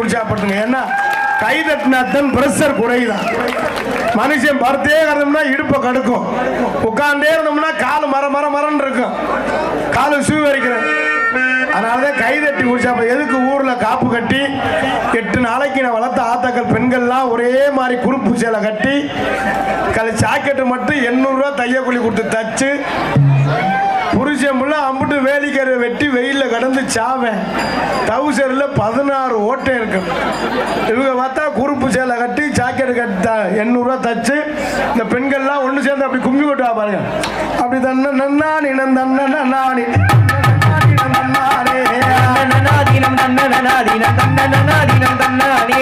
உற்சாகப்படுத்துங்க. ஏன்னா கை தட்டினாத்தான் பிரஷர் குறையுதான் மனுஷன் படுத்தே கிடந்தோம்னா இடுப்பை கடுக்கும். உட்கார்ந்தே இருந்தோம்னா கால் மர மர மரன்னு இருக்கும். காலு சூ வரைக்கிறேன் அதனாலதான் கை தட்டி உற்சாகம் எதுக்கு ஊர்ல காப்பு கட்டி எட்டு நாளைக்கு நான் வளர்த்த ஆத்தாக்கள் பெண்கள்லாம் ஒரே மாதிரி குறுப்பு சேலை கட்டி கலை சாக்கெட்டு மட்டும் எண்ணூறுரூவா தையக்கூலி கொடுத்து தச்சு புருஷன் புள்ள அம்புட்டு வேலிக்கரை வெட்டி வெயிலில் கடந்து சாவேன் டவுசர்ல பதினாறு ஓட்டை இருக்கு. இவங்க பார்த்தா குறுப்பு சேலை கட்டி ஜாக்கெட் த எண்ணூறுரூவா தச்சு. இந்த பெண்கள்லாம் ஒன்று சேர்ந்து அப்படி கும்மி கொட்டுவா பாருங்க. அப்படி தன்ன நன்னானி நந்தன்ன நன்னானி நன்னானே தன்னனாதீனம் தன்னனாதீனம் தன்னனாதீனம் தன்னானே அவரத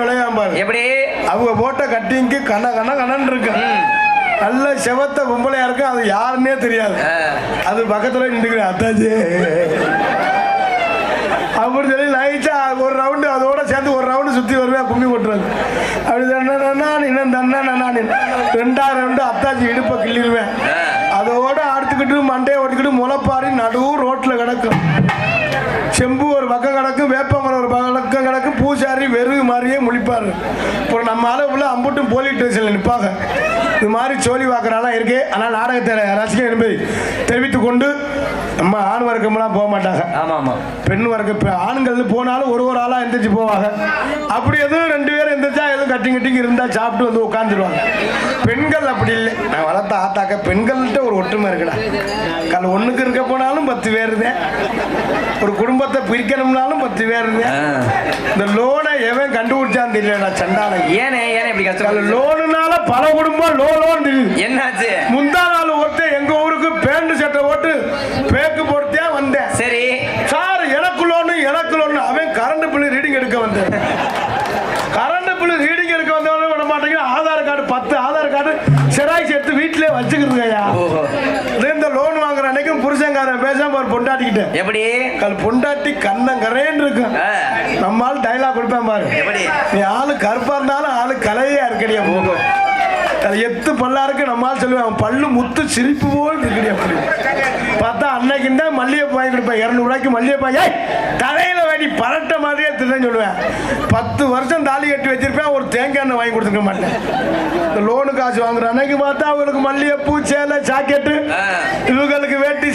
ஆளு இடையில நுழையாம பாரு. எப்படி? அவங்க போட்ட கட்டிங்க்கு கண்ண கண்ண கண்ணன் இருக்கு. நல்ல செவத்த பொம்பளையா இருக்கு அது யாருன்னே தெரியாது. அது பக்கத்துல நின்றுக்கிறேன் அத்தாஜி அப்படி சொல்லி லைட்டா ஒரு ரவுண்டு அதோட சேர்ந்து ஒரு ரவுண்டு சுத்தி வருவேன் கும்மி கொட்டுறது. அப்படி தன்னா இன்னும் தன்னா ரெண்டாயிரம் ரவுண்டு அத்தாச்சி இடுப்பை கிள்ளிடுவேன். அதோட அடுத்துக்கிட்டு மண்டையை ஓட்டிக்கிட்டு முளைப்பாரி நடுவு ரோட்ல கிடக்கும். செம்பு ஒரு பக்கம் கிடக்கும் வேப்பமரம் ஒரு பூசாரி வெறுகு மாதிரியே முழிப்பார். அப்புறம் நம்ம அளவுல அம்புட்டும் போலீஸ் ஸ்டேஷன்ல நிற்பாங்க இது மாதிரி சோழி வாக்குறாலாம் இருக்கு. ஆனால் நாடகத்தை ரசிகன் என்பதை தெரிவித்துக் கொண்டு நம்ம ஆண் வர்க்கம்லாம் போக மாட்டாங்க. ஆமா ஆமா. பெண் வர்க்க இப்ப ஆண்கள் போனாலும் ஒரு ஒரு ஆளா எந்திரிச்சு போவாங்க. அப்படி எதுவும் ரெண்டு பேரும் எந்திரிச்சா எதுவும் கட்டிங் கட்டிங் இருந்தா சாப்பிட்டு வந்து உட்காந்துருவாங்க பெண்கள் அப்படி இல்லை. நான் வளர்த்த ஆத்தாக்க பெண்கள்கிட்ட ஒரு ஒற்றுமை இருக்குடா. கல் ஒண்ணுக்கு இருக்க போனாலும் பத்து பேர் இருந்தேன். ஒரு குடும்பத்தை பிரிக்கணும்னாலும் பத்து பேர் இருந்தேன். இந்த லோனை எவன் கண்டுபிடிச்சான்னு தெரியலடா சண்டாளன். ஏனே ஏனே இப்படி கஷ்டம் லோனுனால பல குடும்பம் லோ லோன் தெரியுது. என்னாச்சு? முந்தா எடுத்து வீட்டிலே வச்சுக்கிறதுங்க ஐயா ஓஹோ. இது இந்த லோன் வாங்குற அன்னைக்கும் புருஷன்காரன் பேசாம ஒரு பொண்டாட்டிக்கிட்டேன் எப்படி? கல் பொண்டாட்டி கண்ணங்கரேன்னு இருக்கும். ஆ. நம்ம ஆள் டைலாக் கொடுப்பேன் பாரு? நீ ஆளு கருப்பா இருந்தாலும் ஆளு கலையா இருக்கடியா போகும் அது எத்து பல்லா இருக்கு நம்ம ஆள் சொல்லுவேன். அவன் பல்லு முத்து சிரிப்பு போல் இருக்கடி அப்படி. பார்த்தா அன்னைக்கு தான் மல்லிகைப்பூ வாங்கி கொடுப்பேன் இரநூறுவாய்க்கு மல்லிகைப்பூ ஏய் தலையில வேண்டி பரட்ட மாதிரியே திருதான் சொல்லுவேன். பத்து வருஷம் தாலி கட்டி வச்சிருப்பேன் ஒரு தேங்காய் எண்ணெய் வாங்கி கொடுத்துருக்க மாட்டேன். இந்த லோனு காசு வாங்குற அன்னைக்கு பார்த்தா அவங்களுக்கு மல்லிகைப்பூ சேலை ஜாக்கெட்டு. இவங்களுக்கு வேட்டி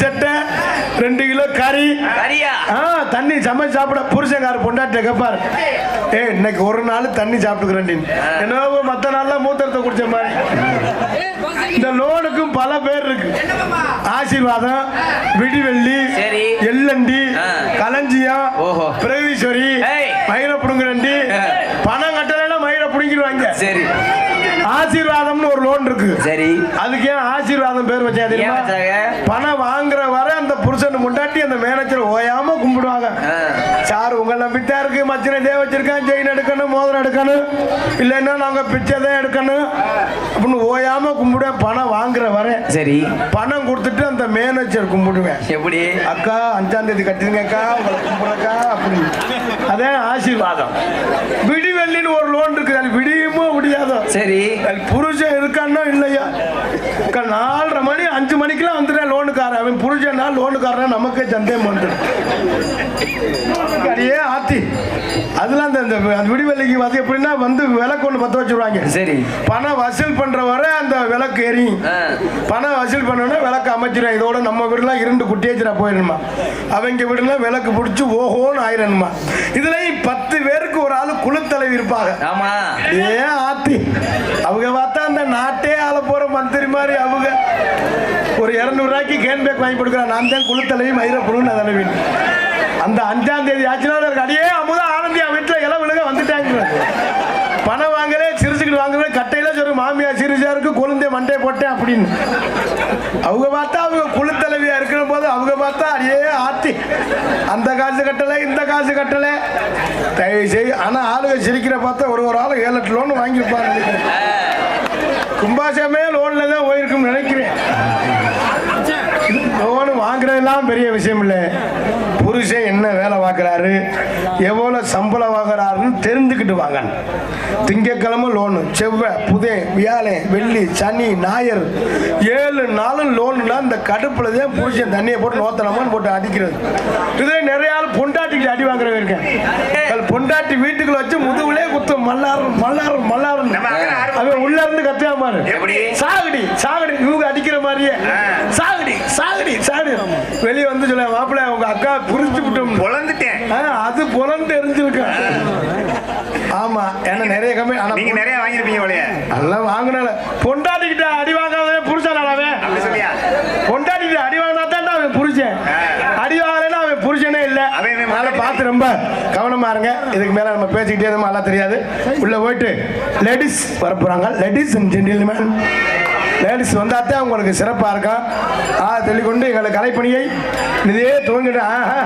ரெண்டு கிலோ கறி. தண்ணி சமைச்சு சாப்பிட புருஷங்கார பொண்டாட்டி கேட்பாரு ஏ இன்னைக்கு ஒரு நாள் தண்ணி சாப்பிட்டுக்கிறேன் என்னவோ மத்த நாள்ல மூத்திரத்தை குடிச்ச மாதிரி. இந்த லோனுக்கும் பல பேர் இருக்கு. ஆசீர்வாதம் விடிவெள்ளி. எல்லண்டி. களஞ்சியம் ஏய். மயிர புடுங்குறண்டி. பணம் கட்டலைன்னா மயிர புடுங்கிடுவாங்க. சரி. ஆசீர்வாதம்னு ஒரு லோன் இருக்கு. சரி. அதுக்கு ஏன் ஆசீர்வாதம் பேர் வச்சா தெரியுமா? பணம் வாங்குற வரை அந்த மேனேஜர் ஓயாம கும்பிடுவாங்க. சார் உங்க நம்பித்தான் இருக்கு. மச்சின இதே வச்சிருக்கேன். செயின் எடுக்கணும் மோதிரம் எடுக்கணும். இல்லைன்னா நாங்க பிச்சை தான் எடுக்கணும். அப்படின்னு ஓயாம கும்பிடுவேன் பணம் வாங்குற வரை சரி. பணம் கொடுத்துட்டு அந்த மேனேஜர் கும்பிடுவேன். எப்படி? அக்கா அஞ்சாம் தேதி கட்டிருங்கக்கா உங்களை கும்பிடக்கா அப்படின்னு. அதே ஆசீர்வாதம். விடிவெள்ளின்னு ஒரு லோன் இருக்குது. அது விடியுமோ விடியாதோ சரி. புருஷன் இருக்கான்னா இல்லையா? நாலரை மணி அஞ்சு மணிக்கெல்லாம் வந்துட்டேன் லோனுக்காரன். அவன் புருஷனா லோனுக்காரனா நமக்கே சந்தேகம் வந்துடும். அடியே ஆத்தி. அதெல்லாம் அந்த அந்த விடிவெள்ளிக்கு வந்து எப்படின்னா வந்து விளக்கு ஒன்று பற்ற வச்சுருவாங்க. சரி. பணம் வசூல் பண்ற வரை அந்த விளக்கு எரியும். பணம் வசூல் பண்ணோன்னா விளக்கு அமைச்சிடும் இதோட நம்ம வீடுலாம் இரண்டு குட்டியேச்சரா போயிடணுமா. அவங்க வீடுலாம் விளக்கு பிடிச்சி ஓஹோன்னு ஆயிரணுமா. இதுல பத்து பேருக்கு ஒரு ஆளு குழுத்தலைவி இருப்பாங்க. ஆமா. ஏன் ஆத்தி. அவங்க பார்த்தா அந்த நாட்டே ஆள போற மந்திரி மாதிரி அவங்க ஒரு இரநூறுவாய்க்கு கேன் பேக் வாங்கி கொடுக்குறேன். நான் தான் குழுத்தலைவி மயிரப்புழுன்னு தலைவி அந்த அஞ்சாம் தேதி ஆச்சுன்னா அடியே அமுதா ஆனந்தியா வீட்டில் இளம் விழுக வந்துட்டாங்க. பணம் வாங்கலே சிரிச்சுக்கிட்டு வாங்குறே கட்டையில சொல்லு மாமியா சிரிச்சா இருக்கு கொழுந்தே மண்டே போட்டேன் அப்படின்னு. அவங்க பார்த்தா அவங்க குழுத்தலைவியா இருக்கிற போது அவங்க பார்த்தா அடியே ஆத்தி. அந்த காசு கட்டலை இந்த காசு கட்டலை. தயவு செய்ய ஆனால் ஆளுங்க சிரிக்கிற பார்த்தா ஒரு ஒரு ஆளு ஏழு எட்டு லோன் வாங்கியிருப்பாங்க. கும்பாசமே வாங்குறதெல்லாம் பெரிய விஷயம் இல்லை. புருஷன் என்ன வேலை பார்க்குறாரு? எவ்வளோ சம்பளம் வாங்குறாருன்னு தெரிஞ்சுக்கிட்டு வாங்க திங்கக்கிழமை லோனு செவ்வாய் புதன் வியாழன் வெள்ளி சனி ஞாயிறு. ஏழு நாளும் லோனுனா இந்த கடுப்புல தான் புருஷன் தண்ணியை போட்டு நோத்தனமான்னு போட்டு அடிக்கிறது. இதே நிறைய ஆள் பொண்டாட்டிக்கு அடி வாங்குறவங்க இருக்கேன். பொண்டாட்டி வீட்டுக்குள்ள வச்சு முதுகுலே குத்தும் மல்லாரும் மல்லாரும் மல்லாரும் அவன் உள்ள இருந்து பாரு. எப்படி? சாகுடி சாகுடி இவங்க அடிக்கிற மாதிரியே. சாகுடி சாகுடி வெளியே வந்து சொல்ல மாப்பிள்ள உங்க அக்கா புரிஞ்சு விட்டோம் பொழந்துட்டேன் அது புலந்து எரிஞ்சிருக்கு ஆமா ஏன்னா நிறைய கம்மி ஆனா நீங்க நிறைய வாங்கிருப்பீங்க போலயே. அதெல்லாம் வாங்கினால பொண்டாட்டிக்கிட்ட அடி புருஷனாவே அப்படி சொல்லியா? பொண்டாட்டிக்கிட்ட அடி வாங்கினா தான் அவன் புருஷன். அடி வாங்கலைன்னா அவன் புருஷனே இல்ல. அதனால பார்த்து ரொம்ப கவனமா இருங்க. இதுக்கு மேல நம்ம பேசிக்கிட்டே இருந்தோம்? எல்லாம் தெரியாது. உள்ள போயிட்டு லேடிஸ் வர போறாங்க லேடிஸ் அண்ட் ஜென்டில்மேன் லேடிஸ் வந்தாத்தான் உங்களுக்கு சிறப்பா இருக்கும். ஆ தெளிக்கொண்டு எங்களை கலைப்பணியை இதே துவங்கிட்டு ஆஹா